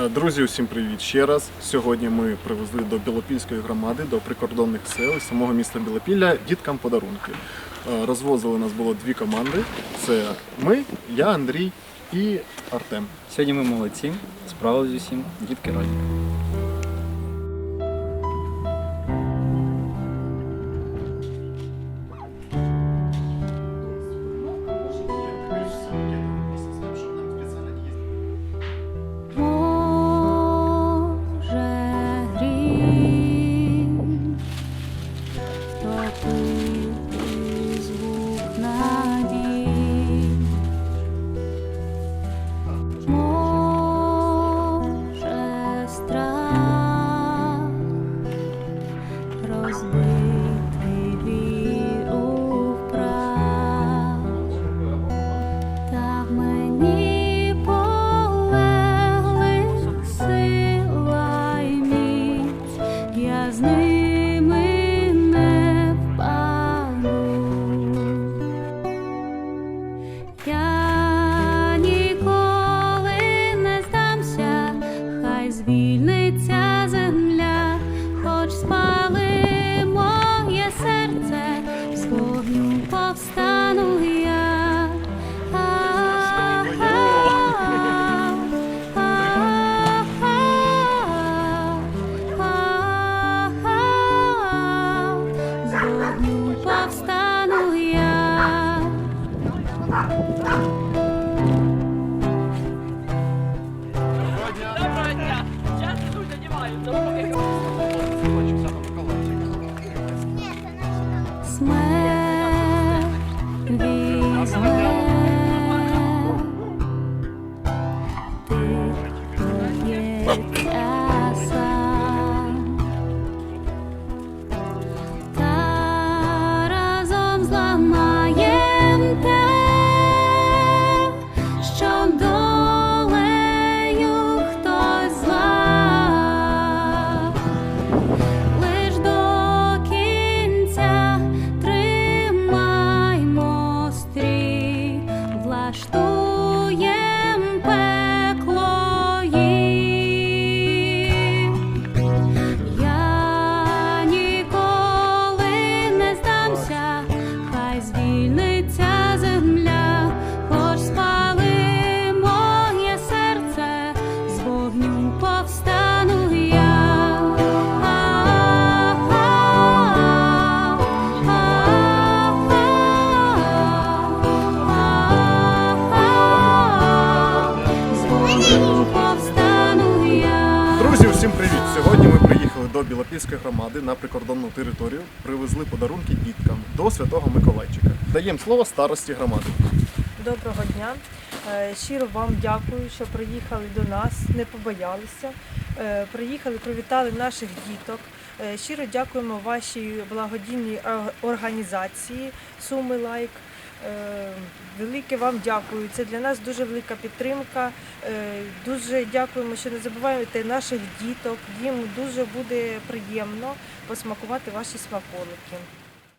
Е, Друзі, усім привіт ще раз. Сьогодні ми привезли до Білопільської громади, до прикордонних сел самого міста Білопілля діткам подарунки. Е, Розвозили нас було дві команди: це ми, я, Андрій і Артем. Сьогодні ми молодці, справились усім, дітки раді. встану я. Зброю повстану я. Доброго дня! Я тут займаюся. До Білопільської громади на прикордонну територію. Привезли подарунки діткам до Святого Миколайчика. Даємо слово старості громади. Доброго дня. Е, Щиро вам дякую, що приїхали до нас, не побоялися. Е, Приїхали, привітали наших діток. Е, Щиро дякуємо вашій благодійній організації Суми Лайк. Е, Велике вам дякую. Це для нас дуже велика підтримка. Е, Дуже дякуємо, що не забуваєте наших діток. Їм дуже буде приємно посмакувати ваші смаколики.